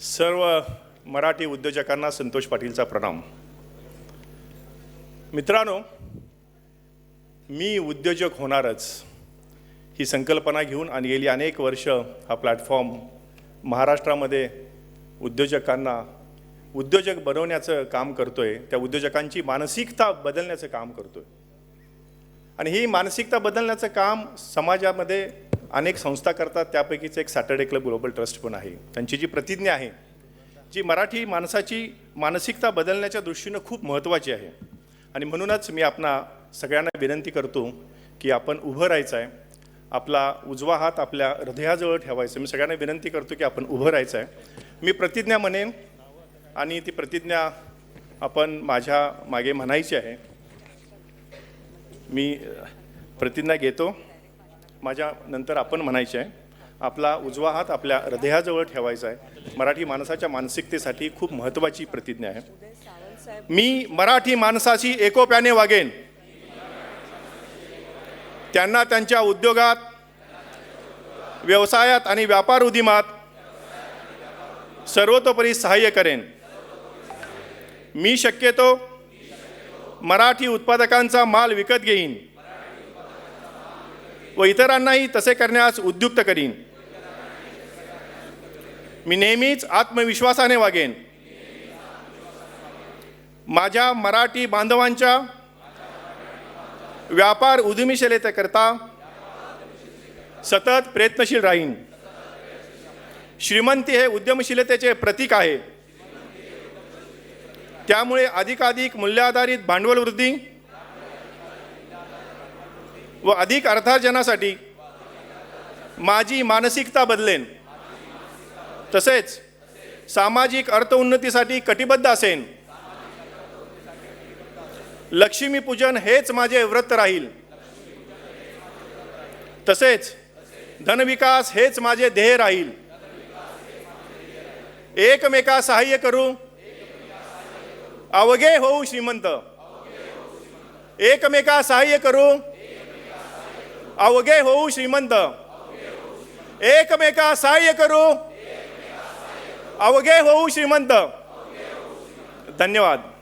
सर्व मराठी उद्योजकांना संतोष पाटीलचा प्रणाम. मित्रांनो मी उद्योजक होणारच ही संकल्पना घेऊन आणि गेली अनेक वर्ष हा प्लॅटफॉर्म महाराष्ट्रामध्ये उद्योजकांना उद्योजक बनवण्याचं काम करतो आहे त्या उद्योजकांची मानसिकता बदलण्याचं काम करतो आहे आणि ही मानसिकता बदलण्याचं काम समाजामध्ये अनेक संस्था करतात त्यापैकीच एक सॅटर्डे क्लब ग्लोबल ट्रस्ट पण आहे. त्यांची जी प्रतिज्ञा आहे जी मराठी माणसाची मानसिकता बदलण्याच्या दृष्टीनं खूप महत्त्वाची आहे. आणि म्हणूनच मी आपणा सगळ्यांना विनंती करतो की आपण उभं राहायचं आहे. आपला उजवा हात आपल्या हृदयाजवळ ठेवायचा मी सगळ्यांना विनंती करतो की आपण उभं राहायचं आहे. मी प्रतिज्ञा म्हणेन आणि ती प्रतिज्ञा आपण माझ्या मागे म्हणायची आहे. मी प्रतिज्ञा घेतो. माझ्या नंतर आपण म्हणायचे आहे आपला उजवा हात आपल्या हृदयाजवळ ठेवायचा आहे. मराठी माणसाच्या मानसिकतेसाठी खूप महत्त्वाची प्रतिज्ञा आहे. मी मराठी माणसाशी एकोप्याने वागेन. त्यांना त्यांच्या उद्योगात व्यवसायात आणि व्यापार उद्यमात सर्वतोपरी सहाय्य करेन. मी शक्यतो मराठी उत्पादकांचा माल विकत घेईन. व इतरांनाही तसे करण्यास उद्युक्त करीन. मी नेहमीच आत्मविश्वासाने वागेन. माझ्या मराठी बांधवांच्या व्यापार उद्यमीशीलतेकरता सतत प्रयत्नशील राहीन. श्रीमंती हे उद्यमशीलतेचे प्रतीक आहे. त्यामुळे अधिकाधिक मूल्याधारित भांडवल वृद्धी व अधिक अर्थार्जनासाठी माझी मानसिकता बदलेन. तसेच सामाजिक अर्थ उन्नतीसाठी कटिबद्ध असेन. लक्ष्मीपूजन हेच माझे व्रत राहील. तसेच धनविकास हेच माझे ध्येय राहील. एकमेका सहाय्य करू. अवघे होऊ श्रीमंत. एकमेका सहाय्य करू. अवघे होऊ श्रीमंत. एकमेका सहाय्य करू. अवघे होऊ श्रीमंत. धन्यवाद.